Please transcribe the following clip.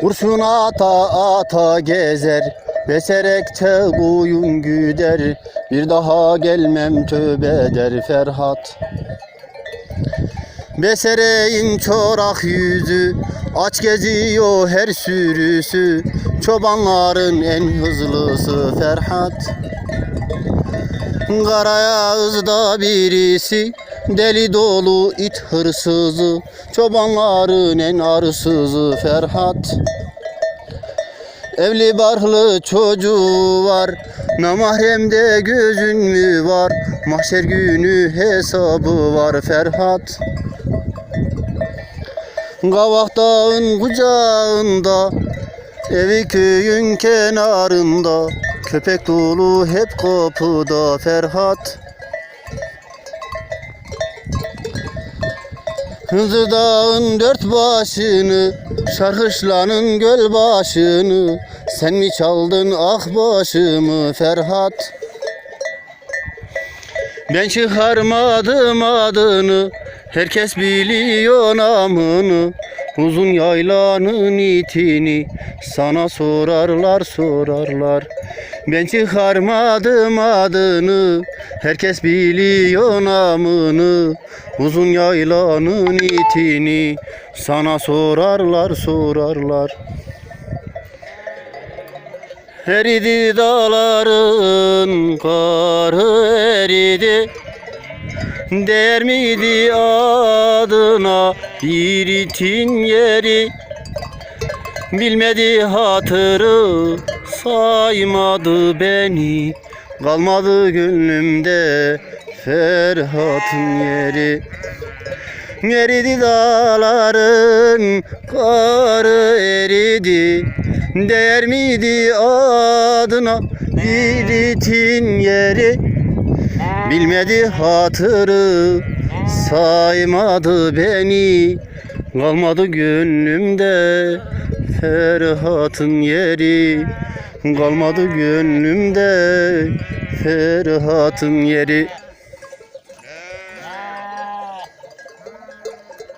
Kurşun ata ata gezer Beserekte kuyun güder. Bir daha gelmem tövbe der Ferhat. Besereğin çorak yüzü Aç geziyor her sürüsü. Çobanların en hızlısı Ferhat. Karayağızda birisi Deli dolu it hırsızı Çobanların en arsızı Ferhat. Evli barklı çocuğu var Namahremde gözün mü var? Mahşer günü hesabı var Ferhat. Kavak dağın kucağında Evi köyün kenarında Köpek dolu hep kapıda Ferhat Hızı dağın dört başını Şarkışlanın göl başını. Sen mi çaldın ah başımı Ferhat? Ben çıkarmadım adını Herkes biliyor namını Uzun yaylanın itini Sana sorarlar sorarlar. Ben çıkarmadım adını Herkes biliyor namını. Uzun yaylanın itini Sana sorarlar sorarlar. Eridi dağların karı eridi. Değer miydi adına bir itin yeri. Bilmedi hatırı saymadı beni. Kalmadı gönlümde Ferhat'ın yeri. Eridi dağların karı eridi. Değer miydi adına bir itin yeri Bilmedi hatırı saymadı beni. Kalmadı gönlümde Ferhat'ın yeri. Kalmadı gönlümde Ferhat'ın yeri